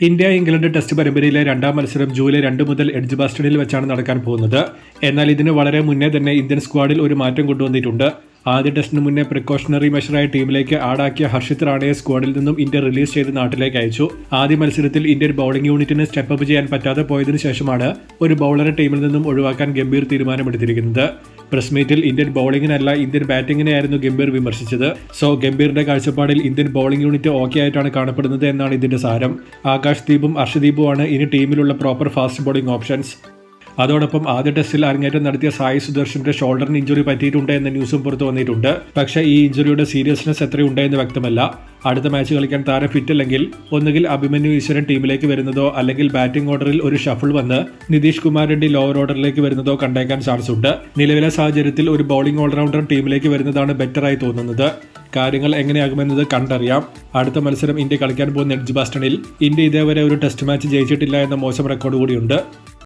India England test പരമ്പരയിലെ രണ്ടാം മത്സരം ജൂലൈ രണ്ട് മുതൽ എഡ്ജ് ബാസ്റ്റണിൽ വെച്ചാണ് നടക്കാൻ പോകുന്നത്. എന്നാൽ ഇതിന് വളരെ മുന്നേ തന്നെ ഇന്ത്യൻ സ്ക്വാഡിൽ ഒരു മാറ്റം കൊണ്ടുവന്നിട്ടുണ്ട്. ആദ്യ ടെസ്റ്റിന് മുന്നേ പ്രിക്കോഷണറി മെഷറായി ടീമിലേക്ക് ആടാക്കിയ ഹർഷിത് റാണയെ സ്ക്വാഡിൽ നിന്നും ഇന്ത്യ റിലീസ് ചെയ്ത് നാട്ടിലേക്ക് അയച്ചു. ആദ്യ മത്സരത്തിൽ ഇന്ത്യൻ ബൌളിംഗ് യൂണിറ്റിന് സ്റ്റെപ്പ് ചെയ്യാൻ പറ്റാതെ പോയതിനു ശേഷമാണ് ഒരു ബൌളറെ ടീമിൽ നിന്നും ഒഴിവാക്കാൻ ഗംഭീർ തീരുമാനമെടുത്തിരിക്കുന്നത്. പ്രസ് മീറ്റിൽ ഇന്ത്യൻ ബൌളിംഗിനല്ല ഇന്ത്യൻ ബാറ്റിംഗിനെയായിരുന്നു ഗംഭീർ വിമർശിച്ചത്. സോ ഗംഭീറിന്റെ കാഴ്ചപ്പാടിൽ ഇന്ത്യൻ ബൌളിംഗ് യൂണിറ്റ് ഓക്കെ ആയിട്ടാണ് കാണപ്പെടുന്നത് എന്നാണ് ഇതിന്റെ സാരം. ആകാശ് ദീപും അർഷദീപുമാണ് ഇനി ടീമിലുള്ള പ്രോപ്പർ ഫാസ്റ്റ് ബോളിംഗ് ഓപ്ഷൻസ് അതോടൊപ്പം ആദ്യ ടെസ്റ്റിൽ അരങ്ങേറ്റം നടത്തിയ സായി സുദർശന്റെ ഷോൾഡറിന് ഇഞ്ചുറി പറ്റിയിട്ടുണ്ട് എന്ന ന്യൂസും പുറത്തു വന്നിട്ടുണ്ട്. പക്ഷേ ഈ ഇഞ്ചുറിയുടെ സീരിയസ്നെസ് എത്രയുണ്ട് എന്ന് വ്യക്തമല്ല. അടുത്ത മാച്ച് കളിക്കാൻ താരം ഫിറ്റ് അല്ലെങ്കിൽ ഒന്നുകിൽ അഭിമന്യു ഈശ്വരൻ ടീമിലേക്ക് വരുന്നതോ അല്ലെങ്കിൽ ബാറ്റിംഗ് ഓർഡറിൽ ഒരു ഷഫിൾ വന്ന് നിതീഷ് കുമാർ റെഡ്ഡി ലോവർ ഓർഡറിലേക്ക് വരുന്നതോ കണ്ടേക്കാൻ ചാൻസ് ഉണ്ട്. നിലവിലെ സാഹചര്യത്തിൽ ഒരു ബൗളിംഗ് ഓൾറൗണ്ടർ ടീമിലേക്ക് വരുന്നതാണ് ബെറ്ററായി തോന്നുന്നത്. കാര്യങ്ങൾ എങ്ങനെയാകുമെന്നത് കണ്ടറിയാം. അടുത്ത മത്സരം ഇന്ത്യ കളിക്കാൻ പോകുന്ന എഡ്ജ് ബാസ്റ്റണിൽ ഇന്ത്യ ഇതേവരെ ഒരു ടെസ്റ്റ് മാച്ച് ജയിച്ചിട്ടില്ല എന്ന മോശം റെക്കോർഡ് കൂടിയുണ്ട്.